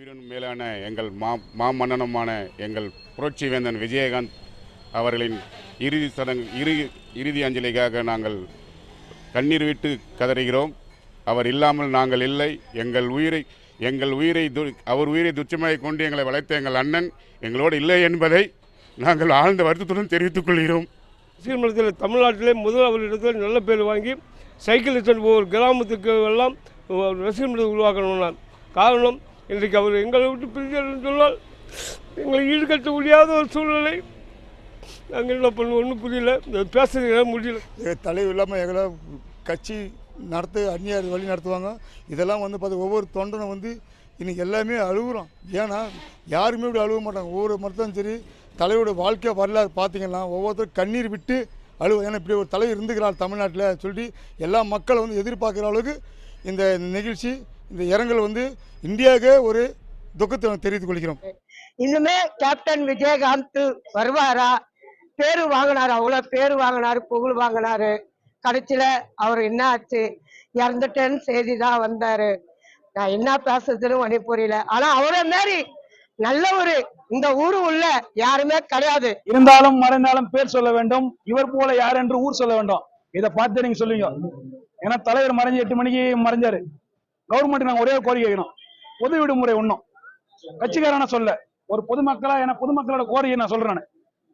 மேலான எங்கள் மா மாமன்னனுமான எங்கள் புரட்சி வேந்தன் விஜயகாந்த் அவர்களின் இறுதி சடங்கு இறு இறுதி அஞ்சலிக்காக நாங்கள் கண்ணீர் விட்டு கதறுகிறோம். அவர் இல்லாமல் நாங்கள் இல்லை. எங்கள் உயிரை எங்கள் உயிரை து- அவர் உயிரை துச்சமாக கொண்டு எங்களை வளர்த்த எங்கள் அண்ணன் எங்களோடு இல்லை என்பதை நாங்கள் ஆழ்ந்த வருத்தத்துடன் தெரிவித்துக் கொள்கிறோம். சீர்மன்றத்தில் தமிழ்நாட்டிலே முதல் அவரிடத்தில் நல்ல பேர் வாங்கி சைக்கிள் சென்று ஒவ்வொரு கிராமத்துக்கு எல்லாம் ரசிகர்மன்றத்தை உருவாக்கணும்னா காரணம் இன்றைக்கு அவர் எங்களை விட்டு பிரிஞ்சார்னு சொன்னால் எங்களை ஈடுகட்ட முடியாத ஒரு சூழ்நிலை. நாங்கள் என்ன பண்ணுவோம்? ஒன்றும் புரியல. இந்த பேசுறதுக்கு முடியல. எங்கள் தலைவர் இல்லாமல் எங்களை கட்சி நடத்த அந்நியார் வழி நடத்துவாங்க. இதெல்லாம் வந்து பார்த்து ஒவ்வொரு தொண்டனும் வந்து இன்றைக்கி எல்லாமே அழுகுறோம் ஏன்னா யாருமே இப்படி அழுக மாட்டாங்க. ஒவ்வொரு மரத்தும் சரி தலைவரோட வாழ்க்கை வரலாறு பார்த்தீங்கன்னா ஒவ்வொருத்தரும் கண்ணீர் விட்டு அழுவ ஏன்னா இப்படி ஒரு தலைவர் இருந்துக்கிறாள் தமிழ்நாட்டில் சொல்லி எல்லா மக்களும் வந்து எதிர்பார்க்குற அளவுக்கு இந்த நிகழ்ச்சி இந்த இரங்கல் வந்து இந்தியாவுக்கே ஒரு துக்கத்தை தெரிவித்துக் கொள்கிறோம். இனிமே கேப்டன் விஜயகாந்த் வருவாரா? பேரு வாங்கினாரு அவ்வளவு பேரு வாங்கினாரு புகழ் வாங்கினாரு. கடைசியில அவர் என்ன ஆச்சு? இறந்துட்டேன்னு செய்தி தான் வந்தாரு. நான் என்ன பேசுறதுன்னு உனக்கு புரியல. ஆனா அவரை மாரி நல்ல ஒரு இந்த ஊரு உள்ள யாருமே கிடையாது. இருந்தாலும் மறைந்தாலும் பேர் சொல்ல வேண்டும். இவர் போல யார் என்று ஊர் சொல்ல வேண்டும். இதை பார்த்து நீங்க சொல்லுவீங்க ஏன்னா தலைவர் மறைஞ்சு எட்டு மணிக்கு மறைஞ்சாரு. கவர்மெண்ட் நாங்க ஒரே கோரிக்கை வைக்கணும். பொது விடுமுறை ஒண்ணும். கட்சிக்காரன சொல்ல? ஒரு பொதுமக்களா ஏன்னா பொதுமக்களோட கோரிக்கை நான் சொல்றேன்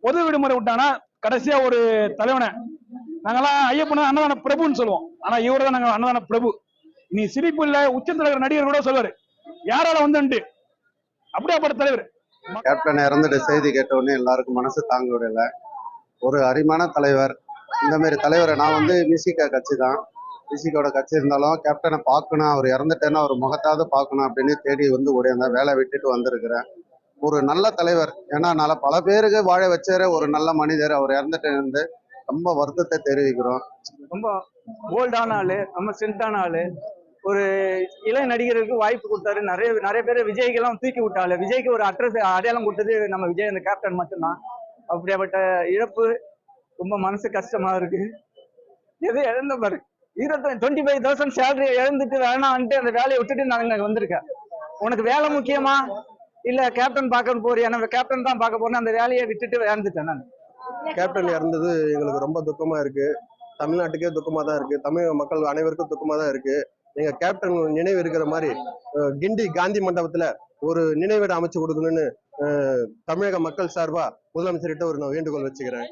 பொது விடுமுறை விட்டானா கடைசியா ஒரு தலைவனை. நாங்கெல்லாம் ஐயப்பன அன்னதான பிரபுன்னு சொல்லுவோம். ஆனா இவரு தான் நாங்க அன்னதான பிரபு. நீ சிரிப்பு இல்ல உச்சத்தில் இருக்கிற நடிகர் கூட சொல்லுவாரு. யாரால வந்துண்டு அப்படியாப்பட்ட தலைவர். கேப்டன் இறந்துட்டு செய்தி கேட்ட உடனே எல்லாருக்கும் மனசு தாங்க விடல. ஒரு அருமையான தலைவர். இந்த மாதிரி தலைவரை நான் வந்து மியூசிக்கா கட்சி தான் ரிஷிகோட கட்சி இருந்தாலும் கேப்டனை பார்க்கணும் அவர் இறந்துட்டேன்னா அவர் முகத்தாவது பார்க்கணும் அப்படின்னு தேடி வந்து ஓடியாந்தேன் வேலை விட்டுட்டு வந்திருக்கிறேன். ஒரு நல்ல தலைவர். ஏன்னா நல்ல பல பேருக்கு வாழ வச்சாரு ஒரு நல்ல மனிதர். அவர் இறந்துட்டு இருந்து ரொம்ப வருத்தத்தை தெரிவிக்கிறோம். ரொம்ப போல்டான ஆளு ரொம்ப ஸ்ட்ரென்த்தான ஆளு. ஒரு இளம் நடிகருக்கு வாய்ப்பு கொடுத்தாரு. நிறைய நிறைய பேர் விஜய்க்கெல்லாம் தூக்கி விட்டாள். விஜய்க்கு ஒரு அட்ரஸ் அடையாளம் கொடுத்தது நம்ம விஜய் அந்த கேப்டன் மட்டும்தான். அப்படியாப்பட்ட இழப்பு ரொம்ப மனசு கஷ்டமா இருக்கு. எது இழந்த பாரு. இருபத்தி டுவெண்ட்டி ஃபைவ் தௌசண்ட் சேலரி இழந்துட்டு வேணான்ட்டு அந்த வேலையை விட்டுட்டு நான் இங்க வந்திருக்கேன். உனக்கு வேலை முக்கியமா? இல்ல கேப்டன் பார்க்க போறியா? நம்ம கேப்டன் தான் பார்க்க போறேன் அந்த வேலையை விட்டுட்டு இறந்துட்டேன் நான். கேப்டன் இறந்தது எங்களுக்கு ரொம்ப துக்கமா இருக்கு. தமிழ்நாட்டுக்கே துக்கமா தான் இருக்கு. தமிழக மக்கள் அனைவருக்கும் துக்கமா தான் இருக்கு. எங்க கேப்டன் நினைவு இருக்கிற மாதிரி கிண்டி காந்தி மண்டபத்துல ஒரு நினைவிடம் அமைச்சு கொடுக்கணும்னு தமிழக மக்கள் சார்பா முதலமைச்சர்கிட்ட ஒரு நான் வேண்டுகோள் வச்சுக்கிறேன்.